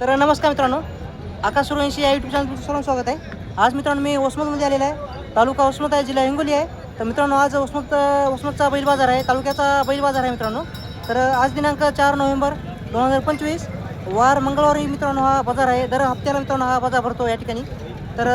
तर नमस्कार मित्रांनो आकाश सुरवंशी या यूट्यूब चॅनल सर्व स्वागत आहे. आज मित्रांनो मी वसमतमध्ये आलेला आहे. तालुका वसमत आहे जिल्हा हिंगोली आहे. तर मित्रांनो आज वसमत वसमतचा बैल बाजार आहे तालुक्याचा बैल बाजार आहे मित्रांनो. तर आज दिनांक चार नोव्हेंबर दोन हजार पंचवीस वार मंगळवारी मित्रांनो हा बाजार आहे. दर हप्त्याला मित्रांनो हा बाजार भरतो या ठिकाणी. तर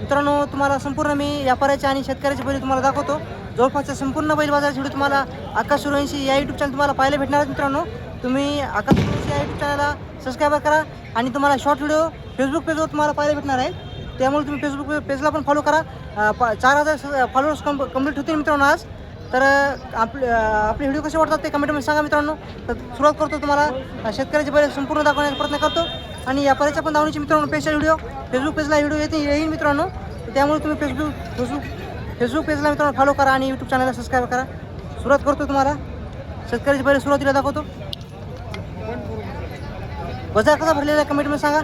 मित्रांनो तुम्हाला संपूर्ण मी व्यापाऱ्याचे आणि शेतकऱ्याचे बैल तुम्हाला दाखवतो. जवळपासच्या संपूर्ण बैल बाजाराची व्हिडिओ तुम्हाला आकाश सुरवंशी या यूट्यूब चॅनल तुम्हाला पाहायला भेटणार मित्रांनो. तुम्ही आकाश सुरवंशी या यूट्यूब चॅनलला सबस्क्राईब करा आणि तुम्हाला शॉर्ट व्हिडिओ फेसबुक पेजवर तुम्हाला पाहायला भेटणार आहे. त्यामुळे तुम्ही फेसबुक पेजला पण फॉलो करा. पा चार हजार फॉलोअर्स कम कंप्लीट होतील मित्रांनो आज. तर आपले आपले व्हिडिओ कसे वाटतात ते कमेंटमध्ये सांगा मित्रांनो. तर सुरुवात करतो तुम्हाला. शेतकऱ्याचे बरे संपूर्ण दाखवण्याचा प्रयत्न करतो. आणि व्यापाऱ्याच्या पण दावणीचे मित्रांनो पेशल व्हिडिओ फेसबुक पेजला व्हिडिओ येते येईल मित्रांनो. त्यामुळे तुम्ही फेसबुक फेसबुक फेसबुक पेजला मित्रांनो फॉलो करा आणि यूट्यूब चॅनलला सबस्क्राईब करा. सुरुवात करतो तुम्हाला. शेतकऱ्याचे बरे सुरुवातीला दाखवतो. बाजार कसा भरलेला आहे? कमेंटमध्ये सांगा.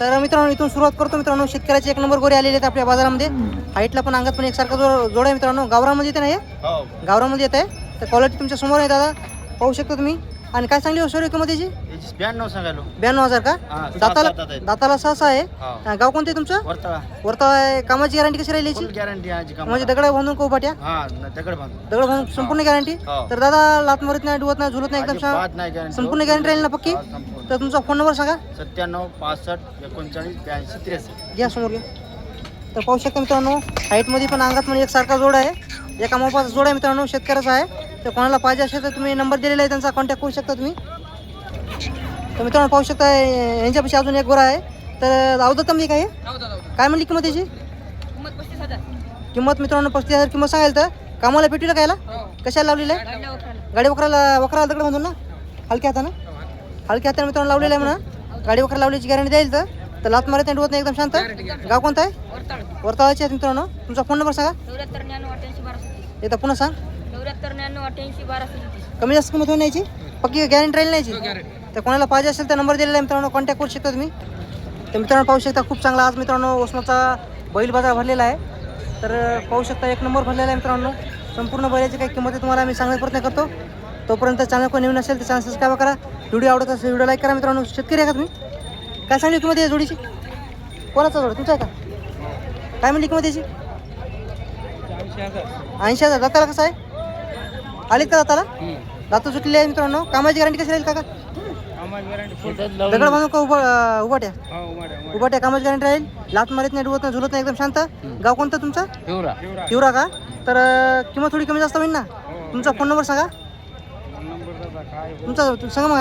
तर मित्रांनो इथून सुरुवात करतो मित्रांनो. शेतकऱ्याचे एक नंबर गोरे आलेले आहेत आपल्या बाजारामध्ये. हाईटला पण अंगात पण एकसारखा जो जोड आहे मित्रांनो. गावरामध्ये येते ना हे हो. गावरामध्ये येत आहे. तर क्वालिटी तुमच्यासमोर आहे दादा. पाहू शकता तुम्ही? आणि काय सांगली सर किंमत याची याची ब्याण्णव सांगायलो. ब्याण्णव हजार का? हा, दाताला सात आहेत. दाताला सहा सहा आहे. गाव कोणते तुमचं? वरतळा. वरता कामाची गॅरंटी कशी राहिली याची? फुल गॅरंटी आहे म्हणजे दगड बांधून को बाट्या हा न- दगड बांधून. दगड बांधून संपूर्ण गॅरंटी हो. तर दादा लात मारत नाही डुवत नाही झुलत नाही एकदम अजिबात संपूर्ण गॅरंटी राहील ना पक्की? हा, संपूर्ण. तर तुमचा फोन नंबर सांगा. सत्त्याण्णव पासष्ट एकोणचाळीस ब्याऐंशी त्रेसष्ट. घ्या समोर घ्या. तर पाहू शकता मित्रांनो हाईटमध्ये पण अंगात पण एकसारखा जोड आहे. एका मोपाचा जोड आहे मित्रांनो शेतकऱ्याचा आहे. तर कोणाला पाहिजे असेल तर तुम्ही नंबर दिलेला आहे त्यांचा कॉन्टॅक्ट करू शकता तुम्ही. तर मित्रांनो पाहू शकता अं, यांच्यापाशी अजून एक गोरा आहे. तर अवधत कमी काय काय म्हणली किंमत याची? किंमत मित्रांनो पस्तीस हजार किंमत सांगाल तर कामाला पेटीला कायला कशाला लावलेलं आहे? गाडी वखराला वखराला दगड बांधून ना? हलक्या हातानं? हलक्या हाताने मित्रांनो लावलेलं आहे म्हणा. गाडी वखरा लावल्याची गॅरंटी द्यायला तर. तर लात मारत नाही डुवत नाही एकदम शांत. गाव कोणतं आहे? वर्तळाचे आहेत मित्रांनो. तुमचा फोन नंबर सांगा. एकदा पुन्हा सांग. चौऱ्याहत्तर न्याण्णव अठ्ठ्याऐंशी बारा सत्तीस कमी जास्त किंमत होईल याची पक्की गॅरंटी राहील नाही याची तर कोणाला पाहिजे असेल तर नंबर दिलेला आहे मित्रांनो. कॉन्टॅक्ट करू शकता तुम्ही. तर मित्रांनो पाहू शकता खूप चांगला आज मित्रांनो उस्माचा बैल बाजार भरलेला आहे. तर पाहू शकता एक नंबर भरलेला आहे मित्रांनो. संपूर्ण बैलाची काही किंमत आहे तुम्हाला मी सांगण्याचा प्रयत्न करतो. तोपर्यंत चॅनल कोण नवीन असेल तर चॅनल सबस्क्राईब करा. व्हिडिओ आवडत असेल व्हिडिओ लाईक करा मित्रांनो. शेतकरी आहे का तुम्ही? काय सांगली किंमत आहे या जोडीची? कोणाचा जोड? तुमचा आहे का? काय म्हणली किंमत याची? ऐंशी हजार. दाताला कसं आहे? आलीत का दाताला? दाता सुटलेली आहे मित्रांनो. कामाची गॅरंटी कशी राहील काका? दगड बांधून का उभा उभाट्या उभाट्या कामाची गॅरंटी राहील. लात मारत नाही डुवत नाही झुलत नाही एकदम शांत. गाव कोणतं तुमचं? हिवरा का? तर किंमत थोडी कमी जास्त होईल ना? तुमचा फोन नंबर सांगा. तुमचा तु- सांगा मग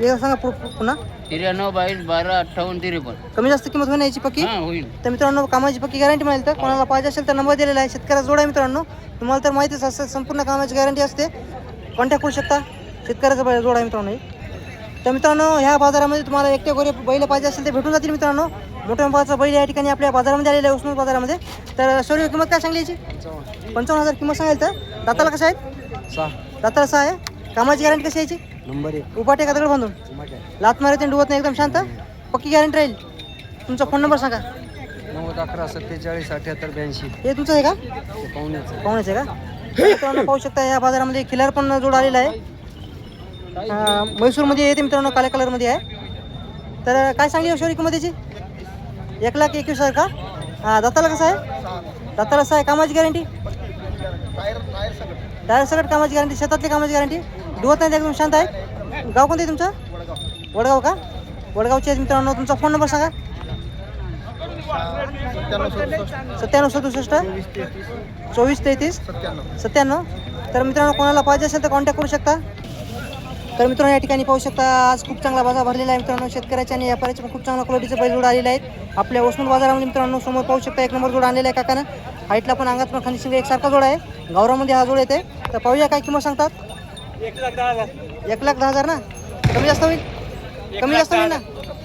का सांगा पुन्हा. त्र्याण्णव बावीस बारा अठ्ठावन्न त्रेपन्न. कमी जास्त किंमत होईल याची पक्की? हा होईल. तर मित्रांनो कामाची पक्की गॅरंटी मिळेल तर कोणाला पाहिजे असेल तर नंबर दिलेला आहे. शेतकऱ्याचा जोड आहे मित्रांनो. तुम्हाला तर माहितीच असतं संपूर्ण कामाची गॅरंटी असते. कॉन्टॅक्ट करू शकता. शेतकऱ्याचा बै- जोड आहे मित्रांनो हे. तर मित्रांनो ह्या बाजारामध्ये तुम्हाला एकटे गोरे बैल पाहिजे असेल ते भेटून जातील मित्रांनो. मोठ्या मापाचा बैल या ठिकाणी आपल्या बाजारामध्ये आलेला आहे उस्मान बाजारामध्ये. तर सॉरी किंमत काय सांगली याची? पंचावन्न. हजार किंमत सांगेल तर? दाताला कसं सहा. दाताला सहा आहे. कामाची गॅरंटी कशी आहे याची? नंबर एक. उपाटे का दगड बांधून. लात मारत नाही डुवत नाही एकदम शांत. पक्की गॅरंटी राहील. तुमचा फोन नंबर सांगा. नव्वद अकरा सत्तेचाळीस अठ्याहत्तर ब्याऐंशी. हे तुमचं आहे का? पाहुण्याचं पाहुण्याचं आहे का? मित्रांनो पाहू शकता या बाजारामध्ये खिलार पण जोड आलेला आहे. अं, म्हैसूरमध्ये येते मित्रांनो काल्या कलरमध्ये आहे. तर काय सांगली हो शौरी किंमत याची एक लाख एकवीस हजार का? हां दाताला कसं आहे? दाताला कसं आहे? कामाची गॅरंटी डायरेक्ट सगळं. कामाची गॅरंटी शेतातली कामाची गॅरंटी डुवत नाही एकदम शांत आहे? गाव कोणतं आहे तुमचं? वडगाव का? वडगावचे मित्रांनो तुमचा फोन नंबर सांगा. सत्त्याण्णव सदुसष्ट. चोवीस तेहतीस. सत्त्याण्णव. तर मित्रांनो कोणाला पाहिजे असेल तर कॉन्टॅक्ट करू शकता. तर मित्रांनो या ठिकाणी पाहू शकता आज खूप चांगला बाजार भरलेला आहे मित्रांनो. शेतकऱ्याच्या आणि व्यापाऱ्याचे पण खूप चांगल्या क्वालिटीचे बैल जोड आलेले आहेत. आपल्या वसमत बाजारामध्ये मित्रांनो समोर पाहू शकता एक नंबर जोड आणलेला आहे काकानं. हाईटला पण अंगात पण खाली शिंग एकसारखा जोड आहे. गावरामध्ये हा जोड येते तर पाहूया काय किंमत सांगतात. एक लाख दहा हजार. ना? कमी जास्त होईल? कमी जास्त होईल ना?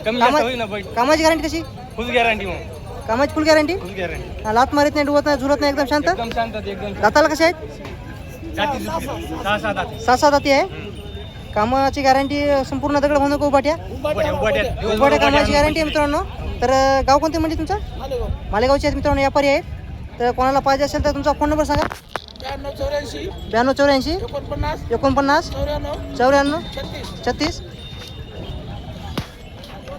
कामा- कामाची गॅरंटी कशी? फुल गॅरंटी मग. कामाची फुल गॅरंटी फुल गॅरंटी लात मारत नाही डुवत नाही झुलत नाही एकदम शांत? एकदम शांत एकदम दाताला कसे आहेत? सहा सात सहा सात दाती आहे? कामाची गॅरंटी संपूर्ण दगड बांधून उभाट्या उभाट्या कामाची गॅरंटी आहे मित्रांनो. तर अं, गाव कोणते म्हणजे तुमचं? मालेगावचे आहेत मित्रांनो व्यापारी आहेत. तर कोणाला पाहिजे असेल तर तुमचा फोन नंबर सांगा. ब्याण्णव चौऱ्याऐंशी एकोणपन्नास चौऱ्याण्णव छत्तीस.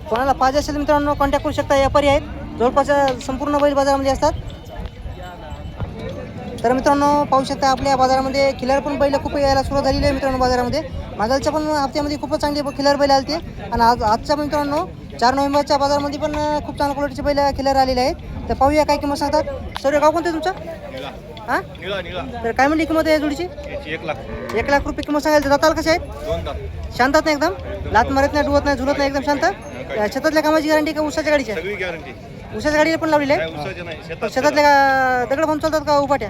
कोणाला पाहिजे असेल तर मित्रांनो कॉन्टॅक्ट करू शकता व्यापारी आहेत जवळपासच्या संपूर्ण बैल बाजारामध्ये असतात. तर मित्रांनो पाहू शकता आपल्या बाजारामध्ये खिलार पण बैल खूप यायला सुरुवात झालेली आहे मित्रांनो बाजारामध्ये. मागलच्या पण हप्त्यामध्ये खूपच चांगली खिलार बैल आले आणि आज आजच्या पण मित्रांनो चार नोव्हेंबरच्या बाजारामध्ये पण खूप चांगल्या क्वालिटीचे बैल खिलार आलेले आहेत. तर पाहूया काय किंमत सांगतात. सर गाव कोणतं तुमचं? हां? तर काय म्हणली किंमत आहे या जोडीची? एक लाख एक लाख रुपये किंमत सांगायला दाताल कसे आहेत दोन दात. शांतात नाही एकदम? लात मारत नाही डुवत नाही झुलत नाही एकदम शांत? शेतातल्या कामाची गॅरंटी का उसाच्या गाडीची? आहे सगळी गॅरंटी उसाच्या गाडीला पण लावलेली आहे? काय उसाचे नाही शेतात. शेतातल्या का दगड बांधून चालतात का उपाट्या?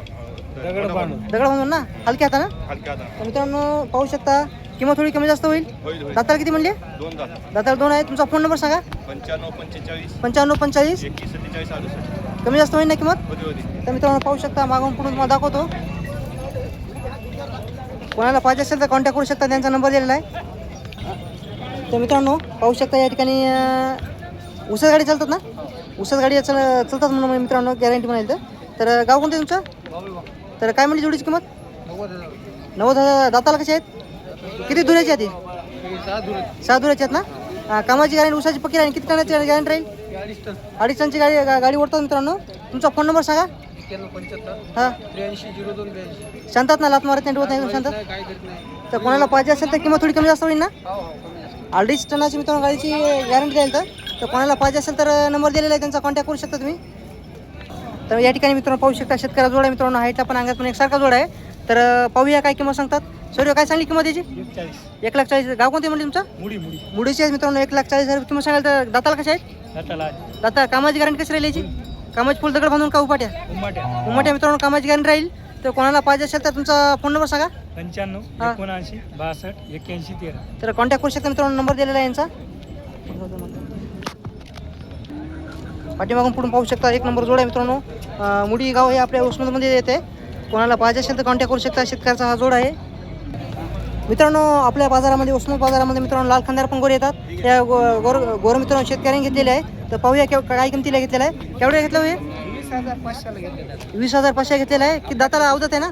दगड बांधून. दगड बांधून ना? हलक्या हातानं? हलक्या आता तर मित्रांनो पाहू शकता किंमत थोडी कमी जास्त होईल. होईल होईल. दाताला किती म्हणले? दोन दात. दाताला दोन आहे. तुमचा फोन नंबर सांगा. पंच्याण्णव पंचेचाळीस. पंच्याण्णव पंचेचाळीस. एकवीस सत्तेचाळीस अडुसष्ट. कमी जास्त होईल ना किंमत? तर मित्रांनो पाहू शकता मागून पुढून तुम्हाला दाखवतो. कोणाला पाहिजे असेल तर कॉन्टॅक्ट करू शकता त्यांचा नंबर दिलेला आहे. तर मित्रांनो पाहू शकता या ठिकाणी अं, उसाच गाडी चालतात ना? उसाच गाडी चल चालतात म्हणून मित्रांनो गॅरंटी म्हणाल तर. तर गाव कोणतं आहे तुमचं? तर काय म्हणली जोडीची किंमत? नव्वद हजार. दाताला कशी आहेत? किती आहेत ती? सहा दुऱ्याची आहेत ना? कामाची गॅरंटी उसाची पक्की राहील किती टनाची गॅरंटी राहील? अडीच टनची गाडी गा- गाडी ओढतात मित्रांनो. तुमचा फोन नंबर सांगा. हां. शांतात ना लात मारत नाही डोत नाही एकदम शांत तर कोणाला पाहिजे असेल तर किंमत थोडी कमी जास्त होईल ना? अडीच टनाची मित्रांनो गाडीची गॅरंटी राहील तर. तर कोणाला पाहिजे असेल तर नंबर दिलेला आहे त्यांचा कॉन्टॅक्ट करू शकता तुम्ही. तर या ठिकाणी मित्रांनो पाहू शकता शेतकऱ्या जोड आहे मित्रांनो हाईटला पण अंगात पण एकसारखा जोड आहे. तर अं, पाहूया काय किंमत सांगतात. सर काय सांगली किंमत याची? एक लाख चाळीस. गाव कोणते म्हणजे तुमचं? मुडी मुडी. मुडीची आहे मित्रांनो एक लाख चाळीस हजार किंमत सांगाल तर दाताला कशा आहेत? दाता कामाची गॅरंटी कशी राहील याची? कामाची फुल दगड बांधून का उपाट्या? उमट्या. मित्रांनो कामाची गॅरंटी राहील. तर कोणाला पाहिजे असेल तर तुमचा फोन नंबर सांगा. पंच्याण्णव. एकोणऐंशी बासष्ट एक्क्याऐंशी तेरा. तर कॉन्टॅक्ट करू शकता मित्रांनो नंबर दिलेला आहे यांचा. पाठीमागून पुढून पाहू शकता एक नंबर जोड आहे मित्रांनो. मुडी गाव हे आपल्या उस्मानमध्ये येते. कोणाला पाहिजे असेल तर कॉन्टॅक्ट करू शकता. शेतकऱ्याचा हा जोड आहे. मित्रांनो आपल्या बाजारामध्ये उस्मान बाजारामध्ये मित्रांनो लाल खांदार पण गोरे येतात. त्या गो गोर गोर मित्रांनो शेतकऱ्यांनी घेतलेले आहे. तर पाहूया केव काय किमतीला घेतलेला आहे. केवढ्या घेतलं हो हे वीस हजार पाचशे घेतलेला आहे. की दाताला अवदत आहे ना?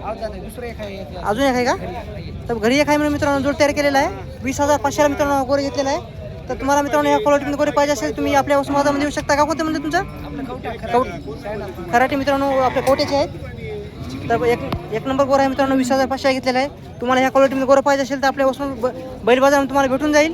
आहे अजून एक आहे का? तर घरी एक आहे म्हणून मित्रांनो जोड तयार केलेला आहे. वीस हजार पाचशेला मित्रांनो गोर घेतलेला आहे. तर तुम्हाला मित्रांनो या क्वालिटीमध्ये गोरे पाहिजे असेल तुम्ही आपल्या उस्मानाबादमध्ये येऊ शकता. का कोणते म्हणजे तुमचं? कौट खराटे मित्रांनो आपल्या कोट्याचे आहेत. तर एक एक नंबर गोरा आहे मित्रांनो वीस हजार पाचशे घेतलेला आहे. तुम्हाला ह्या क्वालिटीमध्ये गोरं पाहिजे असेल तर आपल्या वस्तू बैल बाजार तुम्हाला भेटून जाईल.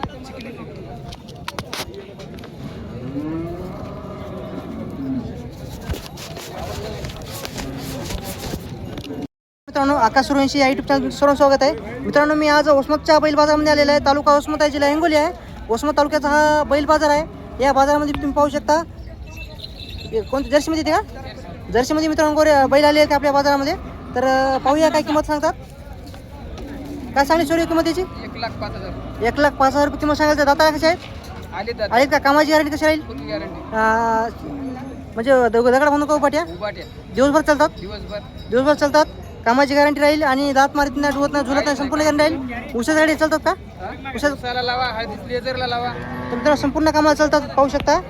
मित्रांनो आकाश सुरवंशी या युट्यूब चॅनल सर्व स्वागत आहे. मित्रांनो मी आज वसमतच्या बैल बाजारामध्ये आलेला आहे. तालुका वसमत आहे जिल्हा हिंगोली आहे. वसमत तालुक्याचा हा बैल बाजार आहे. या बाजारामध्ये तुम्ही पाहू शकता. कोणत्या कोणती? जर्सीमध्ये येते का? जर्सीमध्ये मित्रांनो गोरे बैल आले आहेत आपल्या बाजारामध्ये? तर पाहूया काय किंमत सांगतात. काय सांगली सोरी किंमत याची एक लाख पाच हजार. एक लाख पाच हजार रुपये किंमत सांगायचं दाता कशा आहेत? आहेत का? कामाची गॅरंटी कशी राहील? म्हणजे दग दगड म्हणून का उपाट्या? दिवसभर चालतात? दिवसभर. दिवसभर चालतात? कामाची गॅरंटी राहील आणि दात मारित नाही धुवत नाही झुलत नाही संपूर्ण गॅरंटी राहील? गाडी चालतात का? लावा लेझरला लावा. तर मित्रांनो संपूर्ण कामाला चालतात पाहू शकता.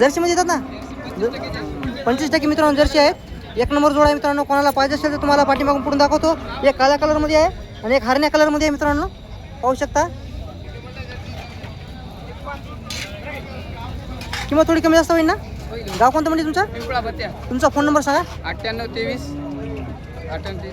जर्सीमध्ये येतात ना? पंचवीस टक्के मित्रांनो जर्सी आहेत एक नंबर जोड आहे मित्रांनो. कोणाला पाहिजे असेल तर तुम्हाला पाठीमागून पुढून दाखवतो. एक काळ्या कलरमध्ये आहे आणि एक हरण्या कलरमध्ये आहे मित्रांनो. पाहू शकता. किंमत थोडी कमी जास्त होईल ना? गाव कोणतं म्हणजे तुमचा? तुमचा फोन नंबर सांगा. अठ्ठ्याण्णव तेवीस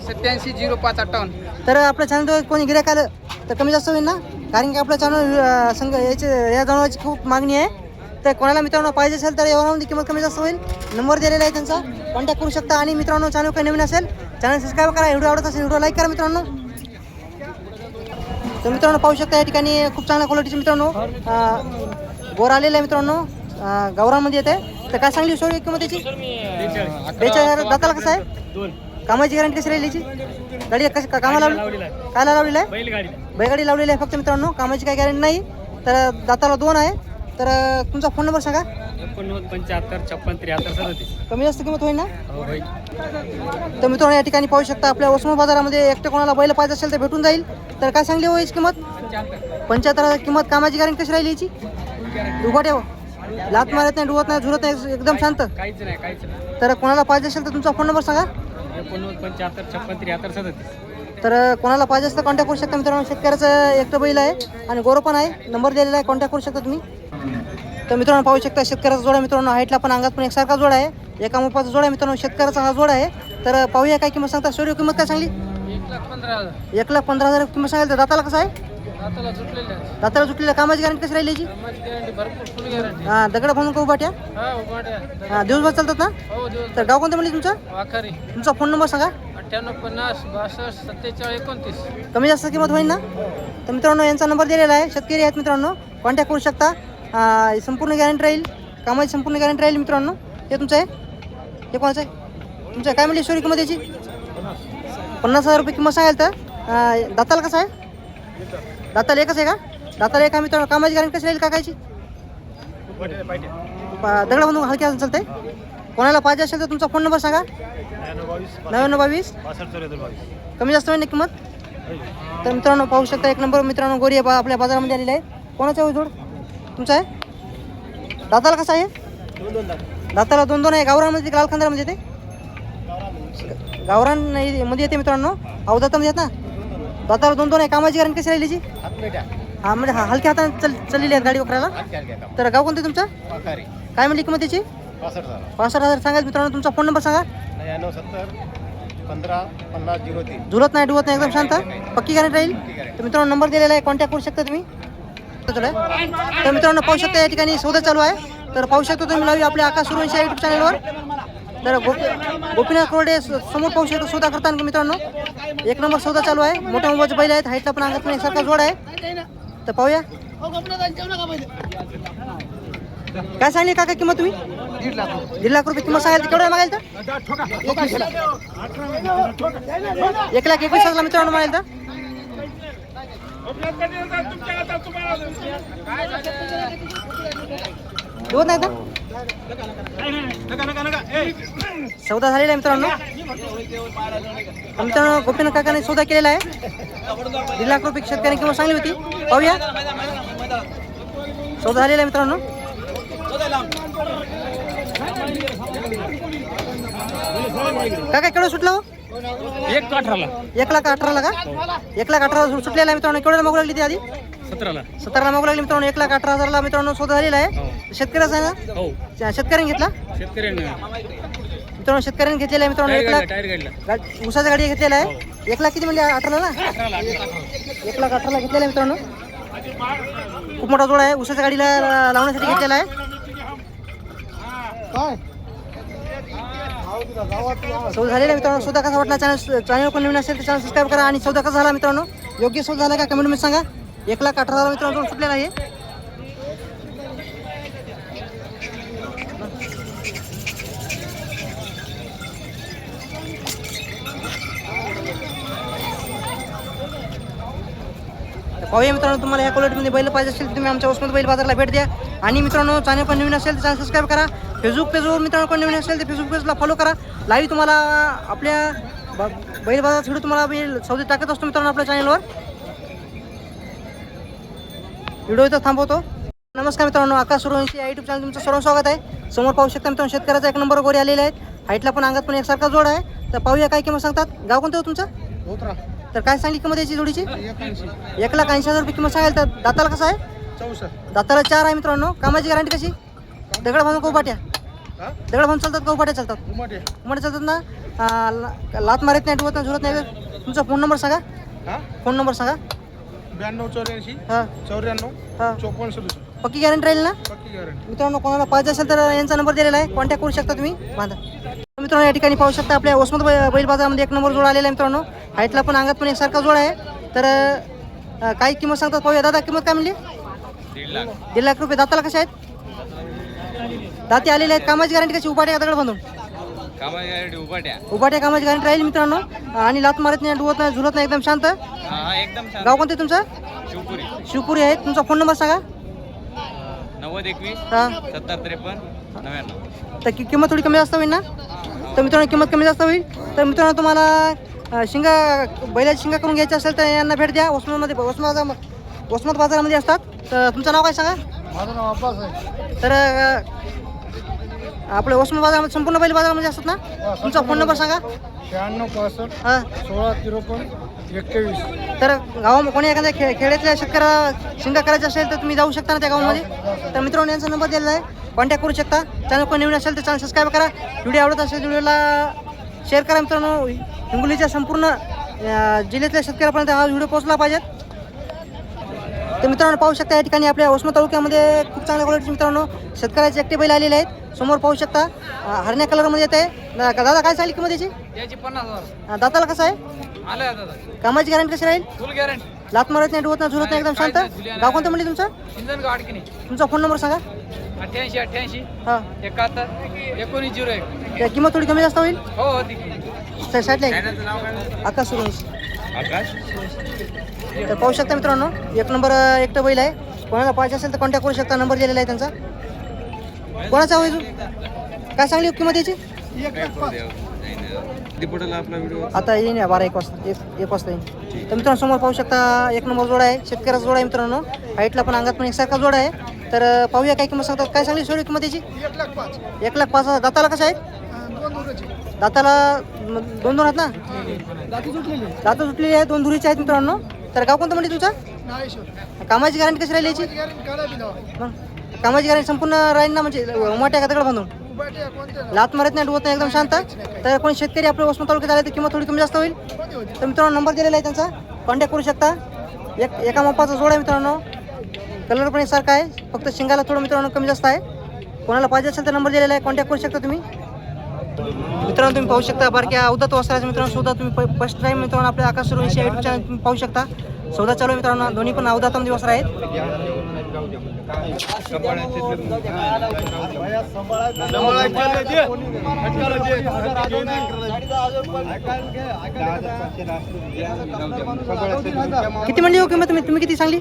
सत्याऐंशी झिरो पाच अठ्ठावन्न. तर आपल्या चॅनलवर कोणी गिरायक आलं तर कमी जास्त होईल ना? कारण की आपल्या चॅनल संघ याचे या जनावरांची खूप मागणी आहे. तर कोणाला मित्रांनो पाहिजे असेल तर यावरामध्ये किंमत कमी जास्त होईल. नंबर दिलेला आहे त्यांचा. कॉन्टॅक्ट करू शकता. आणि मित्रांनो चॅनल काही नवीन असेल चॅनल सबस्क्राईब करा. व्हिडिओ आवडत असेल व्हिडिओ लाईक करा मित्रांनो. तर मित्रांनो पाहू शकता या ठिकाणी खूप चांगल्या क्वालिटीचे मित्रांनो गोर आलेला आहे मित्रांनो. अं, गावरामध्ये येते. तर काय सांगली सोय किंमत याची? बेचाळीस हजार. दाताला कसं आहे? कामाची गॅरंटी कशी राहील याची? गाडी कशी कामाला लावली? कायला लावलेलं आहे? बैलगाडी बैलगाडी लावलेली आहे फक्त मित्रांनो. कामाची काही गॅरंटी नाही. तर दाताला दोन आहे. तर तुमचा फोन नंबर सांगा. एकोणनव्वद पंच्याहत्तर छप्पन त्र्याहत्तर सदतीस. कमी जास्त किंमत होईल ना? हो होईल. तर मित्रांनो या ठिकाणी पाहू शकता आपल्या वसमत बाजारामध्ये एकटे कोणाला बैल पाहिजे असेल तर भेटून जाईल. तर काय सांगली हो याची किंमत? पंच्याहत्तर हजार किंमत. कामाची गॅरंटी कशी राहिली याची? ठेव. लात मारत नाही डुवत नाही झुरत नाही एकदम शांत. काहीच नाही काहीच नाही. तर कोणाला पाहिजे असेल तर तुमचा फोन नंबर सांगा. एकोणनव्वद पंच्याहत्तर छप्पन त्र्याहत्तर सदतीस. तर कोणाला पाहिजे असेल तर कॉन्टॅक्ट करू शकता मित्रांनो. शेतकऱ्याचं एकटं बैल आहे आणि गोरो पण आहे. नंबर दिलेला आहे कॉन्टॅक्ट करू शकता तुम्ही. तर मित्रांनो पाहू शकता शेतकऱ्याचा जोडा मित्रांनो. हाईटला पण अंगात पण एकसारखा जोडा आहे. एका मोपाचा जोडा आहे मित्रांनो शेतकऱ्याचा हा जोडा आहे. तर पाहूया काय किंमत सांगता. सोरी किंमत काय सांगली? एक लाख पंधरा हजार. किंमत सांगाल तर दाताला कसं आहे? दाताला सुटलेल्या कामाची गॅरंटी कशी राहिली हां दगड बांधून का उभाट्या? हा हां दिवसभर चालतात ना? हो तर गाव कोणतं म्हणले तुमचं? तुमचा फोन नंबर सांगा. अठ्ठ्याण्णव पन्नास बासष्ट सत्तेचाळीस एकोणतीस. कमी जास्त किंमत होईल ना? तर मित्रांनो यांचा नंबर दिलेला आहे. शेतकरी आहेत मित्रांनो कॉन्टॅक्ट करू शकता. अं, संपूर्ण गॅरंटी राहील. कामाची संपूर्ण गॅरंटी राहील मित्रांनो. हे तुमचं आहे? हे कोणाचं आहे? तुमचं आहे? काय म्हणली सोरी किंमत याची? पन्नास हजार रुपये किंमत सांगाल तर? अं, दाताला कसं आहे? दाताला एकच आहे का? दाताला एक आहे मित्रांनो. कामाची गॅरंटी कशी राहील काकायची दगड बांधून हलक्या चालतंय कोणाला पाहिजे असेल तर तुमचा फोन नंबर सांगा. नव्याण्णव बावीस. कमी जास्त होईल ना किंमत? तर मित्रांनो पाहू शकता एक नंबर. मित्रांनो गोरी आहे बा आपल्या बाजारामध्ये आलेला आहे कोणाचा आहे जोड? तुमचा आहे? दाताला कसा आहे? दाताला दोन दोन आहे. गावरानमध्ये लाल खांदारामध्ये येते गावरान नाही- मध्ये येते मित्रांनो. अवदातामध्ये येत ना? दाताला दोन दोन आहे. कामाची गॅरंटी कशी राहिली जी? हा म्हणजे हा हलक्या हाताने चल चाललेली आहे गाडी वकरायला तर गाव कोणतं तुमचं? काय म्हणली किंमत त्याची पासष्ट हजार. सांगाल मित्रांनो तुमचा फोन नंबर सांगा. नव्याण्णव सत्तर पंधरा पन्नास झिरो तीन. झुलत नाही डुवत नाही एकदम शांत. पक्की गॅरंटी राहील? तर मित्रांनो नंबर दिलेला आहे कॉन्टॅक्ट करू शकता तुम्ही. तर मित्रांनो पाहू शकता या ठिकाणी सौदा चालू आहे. तर पाहू शकता तुम्ही लावू आपल्या आकाश सुरवंशी युट्यूब चॅनलवर तर गोपी गोपीनाथ कोरडे समोर पाहू शकता सौदा करताना मित्रांनो. एक नंबर सौदा चालू आहे. मोठ्या मोबाईलचे बैल आहेत हाईटला पण अंगात पण एकसारखा जोड आहे. तर पाहूया. काय सांगली काका किंमत तुम्ही? दीड लाख रुपये. किंमत सांगाल तर केवढं मागायला तर? लाख. एक लाख एकवीस हजार मित्रांनो मागायला तर? देत नाही तर? सौदा झालेला आहे मित्रांनो. तर मित्रांनो गोपीनाथ काकाने सौदा केलेला आहे. दीड लाख रुपये शेतकऱ्यांनी किंमत सांगली होती. पाहूया. सौदा झालेला आहे मित्रांनो. काका केवढं सुटलं हो? एक अठराला? एक लाख अठराला का? एक लाख अठरा सुटलेला आहे मित्रांनो. केवढ्याला मागू लागली ती आधी? सतराला. सत्तरला मागू लागली मित्रांनो. एक लाख अठरा हजारला मित्रांनो सौदा झालेला आहे. शेतकऱ्याचा आहे ना? हो. शेतकऱ्यांनी घेतला? शेतकऱ्यांना. मित्रांनो शेतकऱ्यांनी घेतलेला आहे मित्रांनो एक लाख ऊसाचा गाडी घेतलेला आहे. एक लाख किती म्हणजे अठराला ना? एक लाख अठराला घेतलेला आहे मित्रांनो. खूप मोठा जोड आहे. ऊसाच्या गाडीला लावण्यासाठी घेतलेला आहे. सौदा झालेला आहे मित्रांनो. सौदा कसा वाटला चॅनल चॅनल कोण नवीन असेल तर चॅनल सबस्क्राईब करा आणि सौदा कसा झाला मित्रांनो. योग्य सौदा झाला का कमेंटमध्ये सांगा. एक लाख अठरा हजार मित्रांनो सुटलेला आहे पाहूया मित्रांनो तुम्हाला या क्वालिटीमध्ये बैल पाहिजे असेल तर तुम्ही आमच्या वसमत बैल बाजारला भेट द्या. आणि मित्रांनो चॅनल पण नवीन असेल तर चॅनल सबस्क्राईब करा. फेसबुक पेजवर मित्रांनो पण नवीन असेल तर फेसबुक पेजला फॉलो करा. लाईव्ह तुम्हाला आपल्या बैल बाजार व्हिडिओ तुम्हाला बैल सौदे टाकत असतो मित्रांनो आपल्या चॅनलवर व्हिडिओ इथं थांबवतो. नमस्कार मित्रांनो आकाश सुरवंशी या युट्यूब चॅनल तुमचं सर्व स्वागत आहे. समोर पाहू शकता मित्रांनो शेतकऱ्याचा एक नंबर गोरी आलेले आहेत. हाईटला पण अंगात पण एकसारखा जोड आहे. तर पाहूया काय किंमत सांगतात. गाव कोणतं हो तुमचं? तर काय सांगली किंमत याची जोडीची? एक लाख ऐंशी हजार रुपये किंमत सांगाल तर दाताला कसं आहे? चौसष्ट. दाताला चार आहे मित्रांनो. कामाची गॅरंटी कशी? दगड बांधून कोपाट्या दगड बांधून चालतात का उपाट्या चालतात. उमटे. चालतात ना? लात मारत नाही डुवत नाही झुरत नाही तुमचा फोन नंबर सांगा. फोन नंबर सांगा. ब्याण्णव चौऱ्याऐंशी हां. चौऱ्याण्णव हां. चोपन्न सदुसष्ट. पक्की गॅरंटी राहील ना? मित्रांनो कोणाला पाहिजे असेल तर यांचा नंबर दिलेला आहे. कॉन्टॅक्ट करू शकता तुम्ही. बांधा. मित्रांनो या ठिकाणी पाहू शकता आपल्या वसमत बैल बाजारामध्ये एक नंबर जोड आलेला आहे मित्रांनो. हाईटला पण अंगात पण एकसारखा जोड आहे. तर अं, काय किंमत सांगतात पाहूया. दादा किंमत काय म्हणली? दीड लाख रुपये. दाताला कसे आहेत? दाते आलेले आहेत. कामाची गॅरंटी कशी? उपाट्या दगड बांधून? कामाची उभाट्या उपाट्या. कामाची गॅरंटी राहील मित्रांनो. आणि लात मारत नाही डुवत नाही झुलत नाही एकदम शांत. हा एकदम गाव कोणते तुमचं? शिवपुरी. शिवपुरी आहे. तुमचा फोन नंबर सांगा. नव्वद एकवीस हां. सत्तर त्रेपन्न नव्याण्णव. तर कि किंमत थोडी कमी जास्त होईल ना? तर मित्रांनो किंमत कमी जास्त होईल. तर मित्रांनो तुम्हाला शिंगा बैलाची शिंगा करून घ्यायची असेल तर यांना भेट द्या. वसमतमध्ये वसमत बाजार वसमत बाजारामध्ये असतात. तर तुमचं नाव काय सांगा? माझं नाव अब्बास आहे. तर आपलं वसमत बाजारामध्ये संपूर्ण बैल बाजारामध्ये असतात ना? तुमचा फोन नंबर सांगा. शहाण्णव पासष्ट हां. सोळा त्रेपन्न तर गावा कोणी एखाद्या खे खेड्यातल्या शेतकऱ्याला शिंगा करायचा असेल तर तुम्ही जाऊ शकता ना त्या गावामध्ये? तर मित्रांनो यांचा नंबर दिलेला आहे. कॉन्टॅक्ट करू शकता. चॅनल कोणी नवीन असेल तर चॅनल सबस्क्राईब करा. व्हिडिओ आवडत असेल व्हिडिओला शेअर करा मित्रांनो. हिंगोलीच्या संपूर्ण जिल्ह्यातल्या शेतकऱ्यापर्यंत हा व्हिडिओ पोहोचला पाहिजे. तर मित्रांनो पाहू शकता या ठिकाणी आपल्या वसमत तालुक्यामध्ये खूप चांगल्या क्वालिटीचे मित्रांनो शेतकऱ्याचे एकटे बैल आलेले आहेत. समोर पाहू शकता हरण्या कलरमध्ये येत आहे. दादा काय सांगली किंमत याची दाताला कसं आहे? कामाची गॅरंटी कशी राहील? लात मारत नाही डुवत नाही झुरत नाही एकदम शांत? गाव कोणतं म्हणले तुमचं? तुमचा फोन नंबर सांगा. अठ्ठ्याऐंशी अठ्ठ्याऐंशी. हां. एकाहत्तर एकोणीस झिरो एक. किंमत थोडी कमी जास्त होईल? हो हो काय आकाश सुरेश. आकाश? तर पाहू शकता मित्रांनो एक नंबर एकटं बैल आहे. कोणाला पाहिजे असेल तर कॉन्टॅक्ट करू शकता. नंबर दिलेला आहे त्यांचा. कोणाचा होईल काय सांगली हो किंमत याची? आता येईन या बारा एक वाजता. एक एक वाजता येईन. तर मित्रांनो समोर पाहू शकता एक नंबर जोडा आहे. शेतकऱ्याचा जोडा आहे मित्रांनो. हाईटला पण अंगात पण एकसारखा जोडा आहे. तर पाहूया काय किंमत सांगतात. काय सांगली सोडी किंमत याची? एक लाख पाच हजार. दाताला कसं आहे? दाताला दोन दोन आहेत ना? दाता सुटलेली आहे दोन धुरीचे आहेत मित्रांनो. तर गाव कोणतं म्हणजे तुझं? कामाची गॅरंटी कशी राहिली याची? मग कामाची गॅरंटी संपूर्ण राहील ना म्हणजे मोठ्या का दगड बांधून? लात मारत नाही डुवत नाही एकदम शांत. तर कोणी शेतकरी आपल्या वसमत तालुक्यात आले तर किंमत थोडी कमी जास्त होईल. तर मित्रांनो नंबर दिलेला आहे त्यांचा. कॉन्टॅक्ट करू शकता. एक एका मोपाचा जोड आहे मित्रांनो. कलर पण एकसारखा आहे. फक्त शिंगाला थोडं मित्रांनो कमी जास्त आहे. कोणाला पाहिजे असेल तर नंबर दिलेला आहे. कॉन्टॅक्ट करू शकता तुम्ही. मित्रांनो तुम्ही पाहू शकता बारक्या अवदत वस्त्राचे मित्रांनो सुद्धा तुम्ही फर्स्ट टाइम मित्रांनो आपल्या आकाश सुरवंशी युट्यूब चॅनल तुम्ही पाहू शकता. सौदा चालू मित्रांनो दोन्ही पण अवदातामध्ये दिवस आहेत. किती म्हणली हो किंमत? तुम्ही तुम्ही किती सांगली?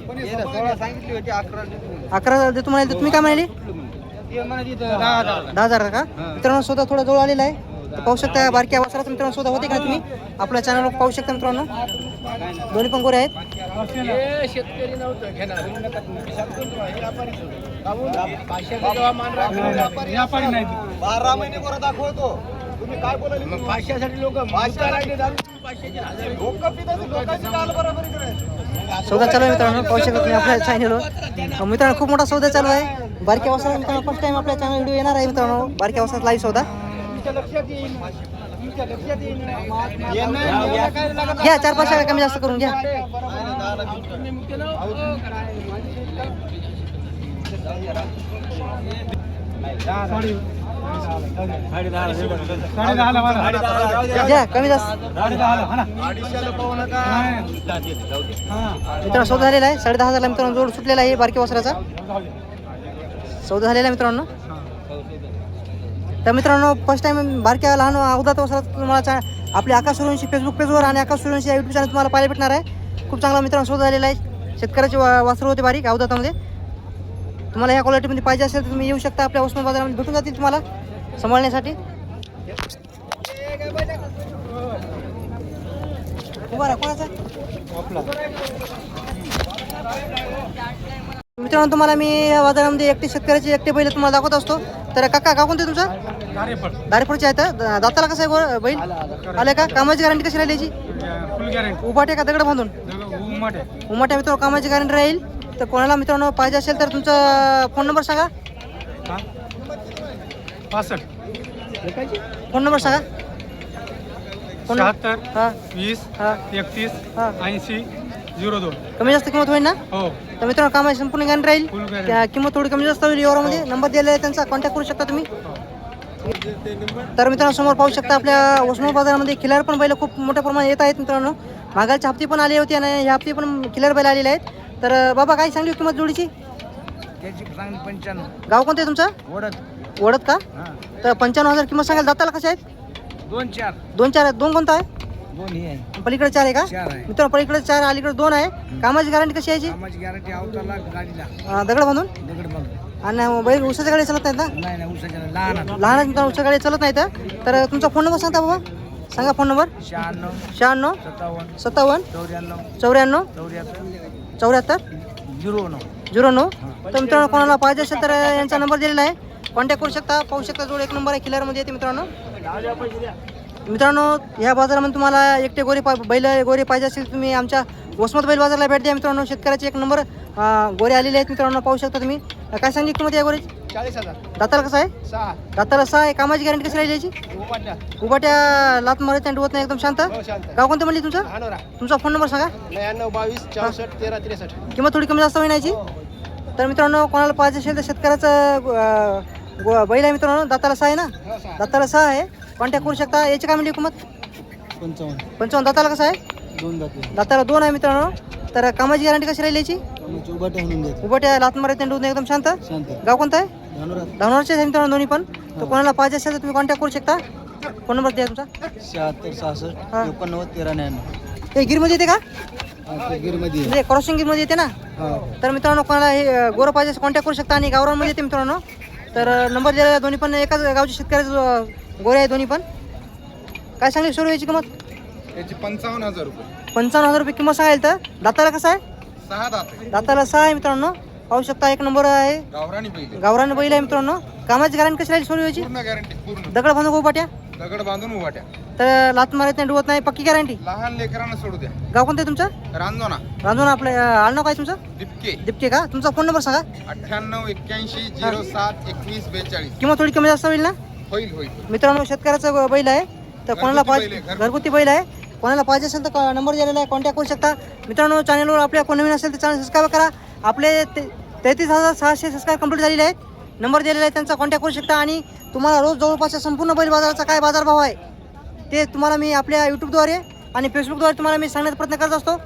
अकरा देतो म्हणाले तुम्ही काय म्हणाले? दहा हजार का? मित्रांनो स्वतः थोडा जवळ आलेला आहे. तर पाहू शकता बारक्या वासराचा मित्रांनो स्वतः होते का तुम्ही? आपल्या चॅनलवर पाहू शकता मित्रांनो. दोन्ही पण गोरे आहेत. शेतकरी नव्हतं. बारा महिने बरं दाखवतो. तुम्ही काय बोलायला मग पाचशेसाठी लोक सौदा चालू आहे मित्रांनो. पाहू शकता तुम्ही आपल्या चॅनलवर मित्रांनो खूप मोठा सौदा चालू आहे. बारक्या वासरा मित्रांनो फर्स्ट टाइम आपल्या चॅनल व्हिडिओ येणार आहे मित्रांनो. बारक्या वासरात लाईव्ह सौदा. घ्या चार पाच कमी जास्त करून घ्या. घ्या कमी जास्त. मित्रांनो सौदा झालेला आहे. साडे दहा हजारला मित्रांनो जोड सुटलेला आहे बारक्या वासराचा. सौदा झालेला आहे मित्रांनो. तर मित्रांनो फर्स्ट टाइम बारक्या लहान अवधात वसरात तुम्हाला आपल्या आकाश सूर्यवंशी फेसबुक पेजवर आणि आकाश सूर्यवंशी या यूट्यूब चॅनल तुम्हाला पाहायला भेटणार आहे. खूप चांगला मित्रांनो सौदा झालेला आहे. शेतकऱ्याचे वा वासरं होते बारीक अवधातामध्ये तुम्हाला या क्वालिटीमध्ये पाहिजे असेल तर तुम्ही येऊ शकता. आपल्या उस्मान बाजारामध्ये भेटून जातील तुम्हाला सांभाळण्यासाठी. कोणाचा? मित्रांनो तुम्हाला मी या बाजारामध्ये एकटे शेतकऱ्याचे एकटे बैल तुम्हाला दाखवत असतो. तर काका गाव कोणते तुमचं? दारेपूरचे आहेत दाताला कसं आहे बैल? आले का? कामाची गॅरंटी कशी राहिली याची? उभाटे का दगड बांधून? उमाटे उमाट्या मित्रांनो कामाची गॅरंटी राहील. तर कोणाला मित्रांनो पाहिजे असेल तर तुमचा फोन नंबर सांगा. पासष्ट. फोन नंबर सांगा. फोन शहात्तर हां. वीस हां. एकतीस हां. ऐंशी झिरो दोन. कमी जास्त किंमत होईल ना? हो. तर मित्रांनो कामाची संपूर्ण गॅरंटी राहील. त्या किंमत थोडी कमी जास्त होईल एवढ्यामध्ये नंबर दिलेला आहे त्यांचा कॉन्टॅक्ट करू शकता तुम्ही. तर मित्रांनो समोर पाहू शकता आपल्या उस्मानाबाद बाजारामध्ये खिलार पण बैल खूप मोठ्या प्रमाणात येत आहेत मित्रांनो. मागालच्या हप्ते पण आले होते आणि ह्या हप्ते पण खिलार बैल आलेले आहेत. तर बाबा काय सांगली किंमत जोडीची? त्याची पंच्याण्णव. गाव कोणतं आहे तुमचं? ओढत ओढत का? हां. तर पंच्याण्णव हजार किंमत सांगाल दाताला कसे आहेत? दोन चार. दोन चार आहेत. दोन कोणता आहे? दोन ही आहे. पलीकडे चार आहे का? चार आहे. मित्रांनो पलीकडे चार अलीकडे दोन आहे. कामाची गॅरंटी कशी आहे याची? कामाची गॅरंटी अवताला गाडीला. अं, दगड बांधून? दगड बघ आणि बैल उसाच्या गाडी चालत नाहीत ना? नाही नाही उसाच्या लहान आहे. लहान मित्रांनो उसाच्या गाडी चालत नाहीत तर तुमचा फोन नंबर सांगता बाबा. सांगा फोन नंबर शहाण्णव. शहाण्णव. सत्तावन्न. सत्तावन्न. चौऱ्याण्णव. चौऱ्याण्णव. चौऱ्याहत्तर. चौऱ्याहत्तर? झिरो नऊ. झिरो नऊ? तर मित्रांनो कोणाला पाहिजे असेल तर यांचा नंबर दिलेला आहे. कॉन्टॅक्ट करू शकता. पाहू शकता जोड एक नंबर आहे. किलरमध्ये येते मित्रांनो. मित्रांनो ह्या बाजारामध्ये तुम्हाला एकटे गोरे पा बैल गोरे पाहिजे असेल तुम्ही आमच्या वसमत बैल बाजारला भेट द्या मित्रांनो. शेतकऱ्याचे एक नंबर गोरे आलेले आहेत मित्रांनो. पाहू शकता तुम्ही. काय सांगली किंमत या गोरेची? चाळीस हजार. दाताला कसं आहे? सहा. दाताला सहा आहे. कामाची गॅरंटी कशी राहिली याची? उपाट्या उभाट्या लात मारत नाही डुवत नाही एकदम शांत? हो शांत. गाव कोणतं म्हणली तुमचं? हानोरा तुमचा फोन नंबर सांगा. नव्याण्णव बावीस चौसष्ट तेरा त्रेसष्ट. किंमत थोडी कमी जास्त होईल याची? तर मित्रांनो कोणाला पाहिजे असेल तर शेतकऱ्याचं अं, गो- बैल आहे मित्रांनो. दाताला सहा आहे ना? हो दाताला सहा आहे. कॉन्टॅक्ट करू शकता. याची काय म्हणली किंमत? पंचावन्न. पंचावन्न. दाताला कसं आहे? दोन दाताला दोन आहे मित्रांनो. तर कामाची गॅरंटी कशी राहिली याची? उभाट्या लात मारत नाही एकदम शांत? शांत. गाव कोणतं आहे? धावणारचे आहे मित्रांनो दोन्ही पण. तर कोणाला पाहिजे असेल तर तुम्ही कॉन्टॅक्ट करू शकता. फोन नंबर द्या तुमचा. शहात्तर सहासष्ट हा. एकोणनव्वद तेरा ब्याण्णव ते गिरमध्ये येते का? गिरमध्ये. म्हणजे क्रॉसिंग गिरमध्ये येते ना? हा. तर मित्रांनो कोणाला हे गोरं पाहिजे कॉन्टॅक्ट करू शकता आणि गावरांमध्ये येते मित्रांनो. तर नंबर दिलेला दोन्ही पण एकाच गावचे शेतकऱ्याचे गोरे आहे दोन्ही पण. काय सांगली सुरू याची किंमत? याची पंचावन्न हजार रुपये. पंचावन्न हजार रुपये किंमत सांगायला तर? दाताला कसं आहे? सहा दात. आहे दाताला सहा आहे मित्रांनो. पाहू शकता एक नंबर आहे. गावरानी पहिले गावरान बैल आहे मित्रांनो. कामाची गॅरंटी कशी राहील सुरू याची? पूर्ण गॅरंटी पूर्ण. दगड बांधून गोपाट्या दगड बांधून उभाट्या तर लात मारत नाही डुवत नाही पक्की गॅरंटी लहान लेकरांना सोडू द्या. गाव कोणतं आहे तुमचं? रांजोना. रांजून आपलं अ, आडनाव काय तुमचं? दिपके. दिप्टे का? तुमचा फोन नंबर सांगा. अठ्ठ्याण्णव एक्क्याऐंशी झिरो सात एकवीस बेचाळीस. किंमत थोडी कमी जास्त होईल ना? होईल होईल. मित्रांनो शेतकऱ्याचं बैल आहे. तर कोणाला घरगुती पाहिजे? आहे. घरगुती बैल आहे. कोणाला पाहिजे असेल तर नंबर दिलेला आहे कॉन्टॅक्ट करू शकता. मित्रांनो चॅनलवर आपल्या कोण नवीन असेल तर चॅनल सबस्क्राईब करा. आपले ते तेहतीस हजार सहाशे सबस्क्राईब कंप्लीट झालेले आहेत. नंबर दिलेला आहे त्यांचा कॉन्टॅक्ट करू शकता. आणि तुम्हाला रोज जवळपासच्या संपूर्ण बैल बाजाराचा काय बाजारभाव आहे ते तुम्हाला मी आपल्या यूट्यूबद्वारे आणि फेसबुकद्वारे तुम्हाला मी सांगण्याचा प्रयत्न करत असतो.